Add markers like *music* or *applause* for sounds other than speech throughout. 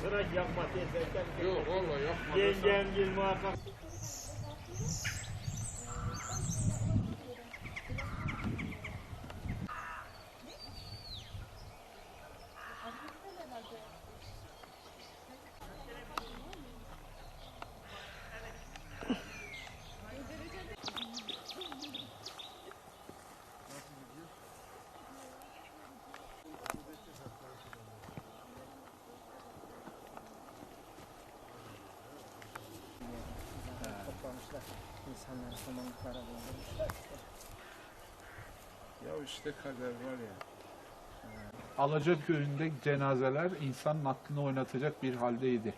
Sıra yapma teyzeyken. Yok valla yapma. Yengem gel muhakkak. Toplamışlar. İnsanları samanlıklara doldurmuşlar. Ya işte kader var ya. Alaca köyünde cenazeler insanın aklını oynatacak bir haldeydi.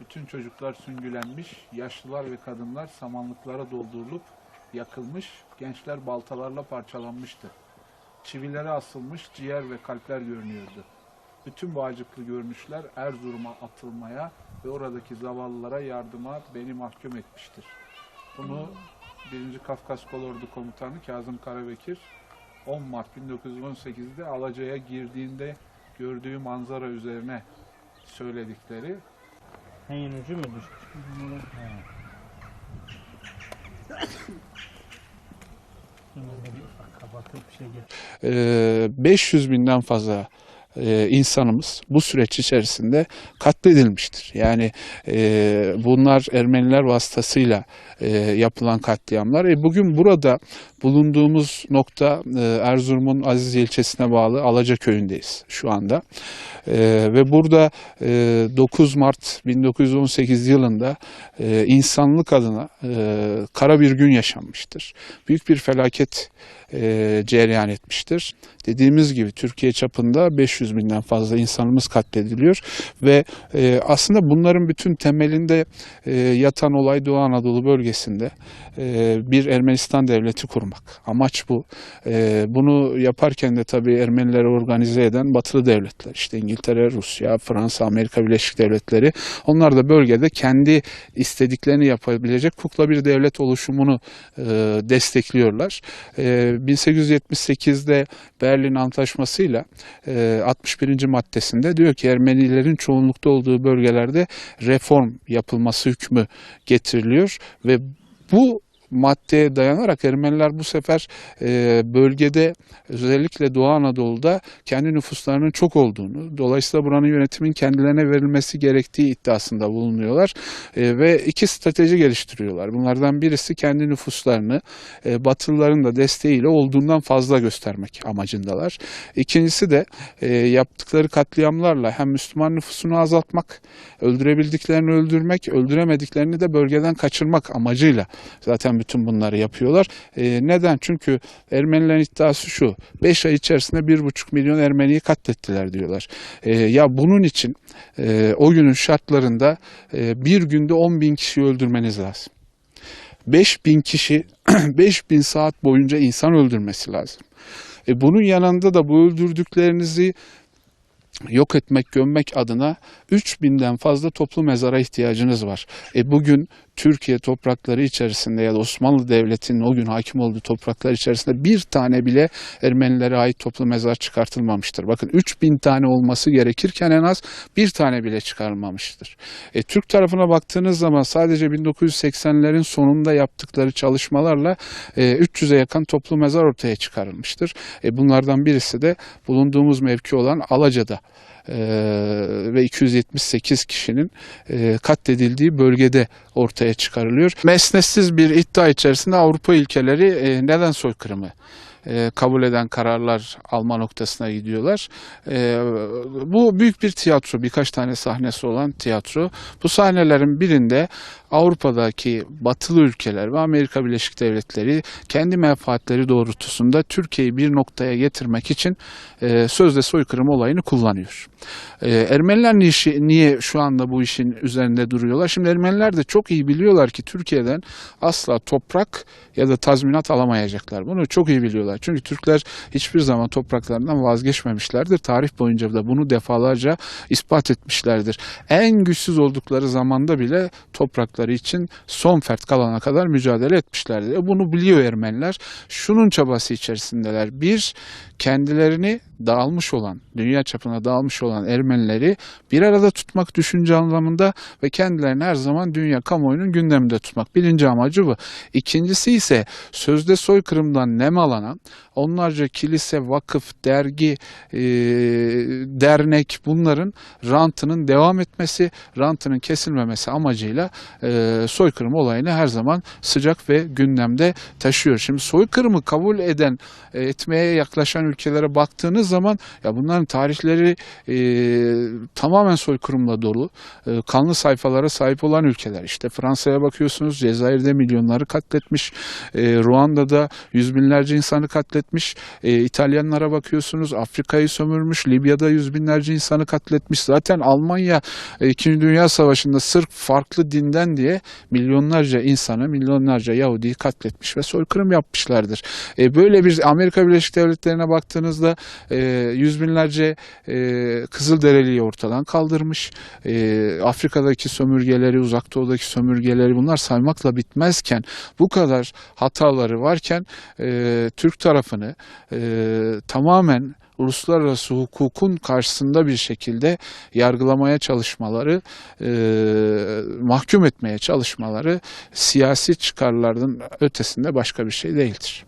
Bütün çocuklar süngülenmiş, yaşlılar ve kadınlar samanlıklara doldurulup yakılmış, gençler baltalarla parçalanmıştı. Çivilere asılmış ciğer ve kalpler görünüyordu. Bütün bu acıklı görünüşler Erzurum'a atılmaya ve oradaki zavallılara yardıma beni mahkum etmiştir. Bunu 1. Kafkas Kolordu Komutanı Kazım Karabekir 10 Mart 1918'de Alaca'ya girdiğinde gördüğü manzara üzerine söyledikleri Henüz ucu mu bir şey. Ee, 500 binden fazla e, insanımız bu süreç içerisinde katledilmiştir. Yani e, bunlar Ermeniler vasıtasıyla e, yapılan katliamlar. E, bugün burada bulunduğumuz nokta e, Erzurum'un Aziz ilçesine bağlı Alaca köyündeyiz şu anda. Ve burada e, 9 Mart 1918 yılında insanlık adına kara bir gün yaşanmıştır. Büyük bir felaket e, cereyan etmiştir. Dediğimiz gibi Türkiye çapında 500 binden fazla insanımız katlediliyor ve e, aslında bunların bütün temelinde e, yatan olay Doğu Anadolu bölgesinde e, bir Ermenistan devleti kurmak. Amaç bu. E, bunu yaparken de tabii Ermenileri organize eden batılı devletler işte İngiltere, Rusya, Fransa, Amerika Birleşik Devletleri onlar da bölgede kendi istediklerini yapabilecek kukla bir devlet oluşumunu e, destekliyorlar. E, 1878'de Berlin Antlaşması'yla e, 61. maddesinde diyor ki Ermenilerin çoğunlukta olduğu bölgelerde reform yapılması hükmü getiriliyor ve bu maddeye dayanarak Ermeniler bu sefer e, bölgede özellikle Doğu Anadolu'da kendi nüfuslarının çok olduğunu, dolayısıyla buranın yönetimin kendilerine verilmesi gerektiği iddiasında bulunuyorlar E, ve iki strateji geliştiriyorlar. Bunlardan birisi kendi nüfuslarını e, Batılıların da desteğiyle olduğundan fazla göstermek amacındalar. İkincisi de e, yaptıkları katliamlarla hem Müslüman nüfusunu azaltmak, öldürebildiklerini öldürmek, öldüremediklerini de bölgeden kaçırmak amacıyla zaten bütün bunları yapıyorlar. E, neden? Çünkü Ermenilerin iddiası şu, 5 ay içerisinde 1,5 milyon Ermeniyi katlettiler diyorlar. E, ya bunun için e, o günün şartlarında e, bir günde 10 bin kişiyi öldürmeniz lazım. 5 bin kişi *clears throat* 5 bin saat boyunca insan öldürmesi lazım. E bunun yanında da bu öldürdüklerinizi yok etmek, gömmek adına 3000'den fazla toplu mezara ihtiyacınız var. E bugün Türkiye toprakları içerisinde ya da Osmanlı Devleti'nin o gün hakim olduğu topraklar içerisinde bir tane bile Ermenilere ait toplu mezar çıkartılmamıştır. Bakın 3000 tane olması gerekirken en az bir tane bile çıkarılmamıştır. E, Türk tarafına baktığınız zaman sadece 1980'lerin sonunda yaptıkları çalışmalarla e, 300'e yakın toplu mezar ortaya çıkarılmıştır. E, bunlardan birisi de bulunduğumuz mevki olan Alaca'da e, ve 278 kişinin e, katledildiği bölgede ortaya çıkarılıyor. Mesnetsiz bir iddia içerisinde Avrupa ülkeleri e, neden soykırımı e, kabul eden kararlar alma noktasına gidiyorlar. E, bu büyük bir tiyatro, birkaç tane sahnesi olan tiyatro. Bu sahnelerin birinde Avrupa'daki batılı ülkeler ve Amerika Birleşik Devletleri kendi menfaatleri doğrultusunda Türkiye'yi bir noktaya getirmek için e, sözde soykırım olayını kullanıyor. E, Ermeniler niye, niye şu anda bu işin üzerinde duruyorlar? Şimdi Ermeniler de çok iyi biliyorlar ki Türkiye'den asla toprak ya da tazminat alamayacaklar. Bunu çok iyi biliyorlar. Çünkü Türkler hiçbir zaman topraklarından vazgeçmemişlerdir. Tarih boyunca da bunu defalarca ispat etmişlerdir. En güçsüz oldukları zamanda bile toprakları için son fert kalana kadar mücadele etmişlerdir. E bunu biliyor Ermeniler. Şunun çabası içerisindeler. Bir, kendilerini dağılmış olan, dünya çapına dağılmış olan Ermenileri bir arada tutmak düşünce anlamında ve kendilerini her zaman dünya kamuoyunun gündeminde tutmak. Birinci amacı bu. İkincisi ise sözde soykırımdan nemalanan onlarca kilise, vakıf, dergi, e, dernek bunların rantının devam etmesi, rantının kesilmemesi amacıyla e, soykırım olayını her zaman sıcak ve gündemde taşıyor. Şimdi soykırımı kabul eden, e, etmeye yaklaşan ülkelere baktığınız zaman ya bunların tarihleri e, tamamen soykırımla dolu. E, kanlı sayfalara sahip olan ülkeler. İşte Fransa'ya bakıyorsunuz Cezayir'de milyonları katletmiş. E, Ruanda'da yüz binlerce insanı katletmiş. E, İtalyanlara bakıyorsunuz Afrika'yı sömürmüş. Libya'da yüz binlerce insanı katletmiş. Zaten Almanya e, Dünya Savaşı'nda sırf farklı dinden diye milyonlarca insanı, milyonlarca Yahudi'yi katletmiş ve soykırım yapmışlardır. E, böyle bir Amerika Birleşik Devletleri'ne baktığınızda e, yüz binlerce e, Kızılderili'yi ortadan kaldırmış. E, Afrika'daki sömürgeleri, Uzak Doğu'daki sömürgeleri bunlar saymakla bitmezken bu kadar hataları varken e, Türk tarafını e, tamamen uluslararası hukukun karşısında bir şekilde yargılamaya çalışmaları, e, mahkum etmeye çalışmaları siyasi çıkarlardan ötesinde başka bir şey değildir.